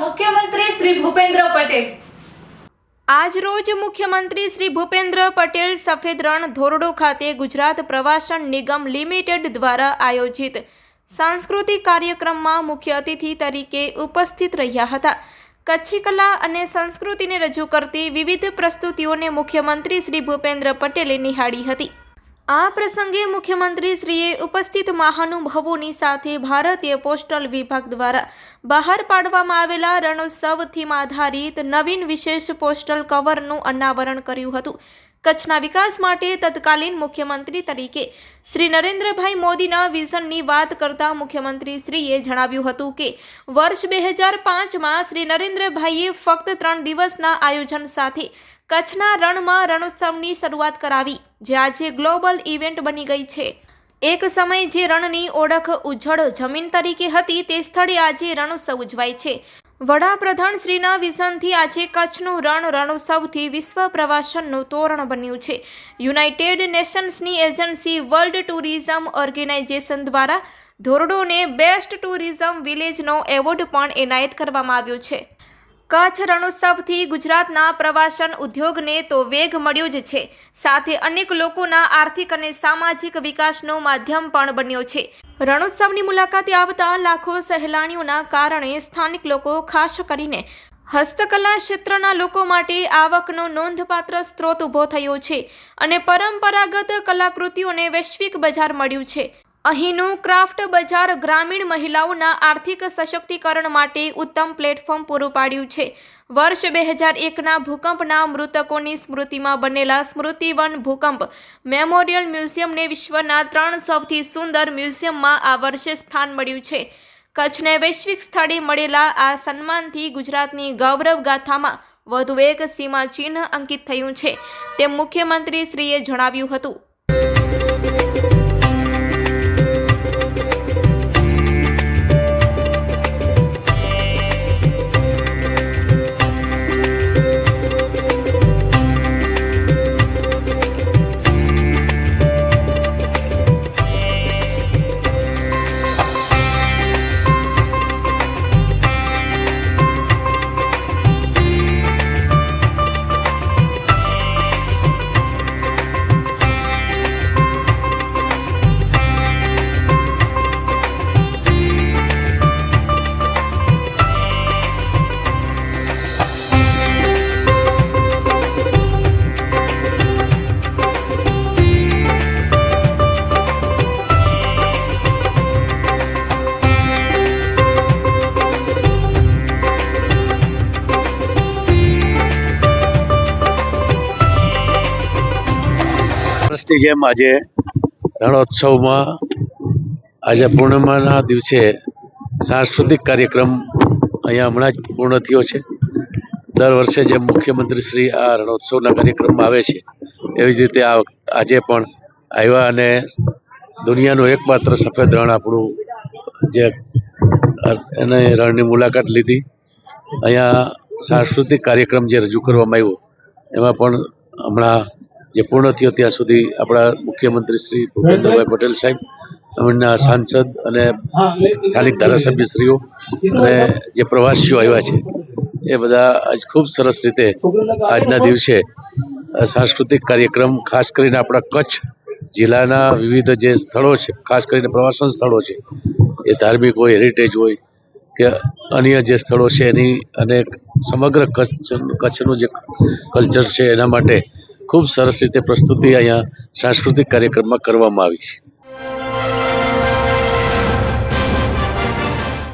મુખ્યમંત્રી શ્રી ભૂપેન્દ્ર પટેલ. આજ રોજ મુખ્યમંત્રી શ્રી ભૂપેન્દ્ર પટેલ સફેદ રણ ધોરડો ખાતે ગુજરાત પ્રવાસન નિગમ લિમિટેડ દ્વારા આયોજિત સાંસ્કૃતિક કાર્યક્રમમાં મુખ્ય અતિથિ તરીકે ઉપસ્થિત રહ્યા હતા. કચ્છી કલા અને સંસ્કૃતિને રજૂ કરતી વિવિધ પ્રસ્તુતિઓને મુખ્યમંત્રી શ્રી ભૂપેન્દ્ર પટેલે નિહાળી હતી. આ પ્રસંગે મુખ્યમંત્રીશ્રીએ ઉપસ્થિત મહાનુભાવોની સાથે ભારતીય પોસ્ટલ વિભાગ દ્વારા બહાર પાડવામાં આવેલા રણોત્સવ થીમ આધારિત નવીન વિશેષ પોસ્ટલ કવરનું અનાવરણ કર્યું હતું. કચ્છના વિકાસ માટે તત્કાલીન મુખ્યમંત્રી તરીકે શ્રી નરેન્દ્રભાઈ મોદીના વિઝનની વાત કરતા મુખ્યમંત્રીશ્રીએ જણાવ્યું હતું કે, વર્ષ બે હજાર પાંચમાં શ્રી નરેન્દ્રભાઈએ ફક્ત ત્રણ દિવસના આયોજન સાથે કચ્છના રણમાં રણોત્સવની શરૂઆત કરાવી, જે આજે ગ્લોબલ ઇવેન્ટ બની ગઈ છે. એક સમય જે રણની ઓળખ ઉજ્જડ જમીન તરીકે હતી, તે સ્થળે આજે રણોત્સવ ઉજવાય છે. વડાપ્રધાન શ્રીના વિઝનથી આજે કચ્છનું રણ રણોત્સવથી વિશ્વ પ્રવાસનનું તોરણ બન્યું છે. યુનાઇટેડ નેશન્સની એજન્સી વર્લ્ડ ટુરિઝમ ઓર્ગેનાઇઝેશન દ્વારા ધોરડોને બેસ્ટ ટુરિઝમ વિલેજનો એવોર્ડ પણ એનાયત કરવામાં આવ્યો છે. કચ્છ રણોત્સવથી ગુજરાતના પ્રવાસન ઉદ્યોગને તો વેગ મળ્યો જ છે. સાથે અનેક લોકોના આર્થિક અને સામાજિક વિકાસનો માધ્યમ પણ બન્યો છે. રણોત્સવની મુલાકાતે આવતા લાખો સહેલાણીઓના કારણે સ્થાનિક લોકો ખાસ કરીને હસ્તકલા ક્ષેત્રના લોકો માટે આવકનો નોંધપાત્ર સ્ત્રોત ઊભો થયો છે અને પરંપરાગત કલાકૃતિઓને વૈશ્વિક બજાર મળ્યું છે. અહીંનું ક્રાફ્ટ બજાર ગ્રામીણ મહિલાઓના આર્થિક સશક્તિકરણ માટે ઉત્તમ પ્લેટફોર્મ પૂરું પાડ્યું છે. વર્ષ બે હજાર એકના ભૂકંપના મૃતકોની સ્મૃતિમાં બનેલા સ્મૃતિવન ભૂકંપ મેમોરિયલ મ્યુઝિયમને વિશ્વના ત્રણ સૌથી સુંદર મ્યુઝિયમમાં આ વર્ષે સ્થાન મળ્યું છે. કચ્છને વૈશ્વિક સ્થળે મળેલા આ સન્માનથી ગુજરાતની ગૌરવ ગાથામાં વધુ એક સીમાચિહ્ન અંકિત થયું છે. તેમ મુખ્યમંત્રીશ્રીએ જણાવ્યું હતું. વર્ષની જેમ આજે રણોત્સવમાં આજે પૂર્ણિમાના દિવસે સાંસ્કૃતિક કાર્યક્રમ અહીંયા હમણાં જ પૂર્ણ થયો છે. દર વર્ષે જેમ મુખ્યમંત્રી શ્રી આ રણોત્સવના કાર્યક્રમમાં આવે છે, એવી જ રીતે આ આજે પણ આવ્યા અને દુનિયાનું એકમાત્ર સફેદ રણ આપણું જે એને રણની મુલાકાત લીધી. અહીંયા સાંસ્કૃતિક કાર્યક્રમ જે રજૂ કરવામાં આવ્યો, એમાં પણ હમણાં જે પૂર્ણ થયો ત્યાં સુધી આપણા મુખ્યમંત્રી શ્રી ભૂપેન્દ્રભાઈ પટેલ સાહેબ એમના સાંસદ અને સ્થાનિક ધારાસભ્યશ્રીઓ અને જે પ્રવાસીઓ આવ્યા છે, એ બધા આજ ખૂબ સરસ રીતે આજના દિવસે સાંસ્કૃતિક કાર્યક્રમ, ખાસ કરીને આપણા કચ્છ જિલ્લાના વિવિધ જે સ્થળો છે, ખાસ કરીને પ્રવાસન સ્થળો છે, એ ધાર્મિક હોય, હેરિટેજ હોય, કે અન્ય જે સ્થળો છે એની અને સમગ્ર કચ્છ, કચ્છનું જે કલ્ચર છે એના માટે ખૂબ સરસ રીતે પ્રસ્તુતિ અહીંયા સાંસ્કૃતિક કાર્યક્રમમાં કરવામાં આવી છે.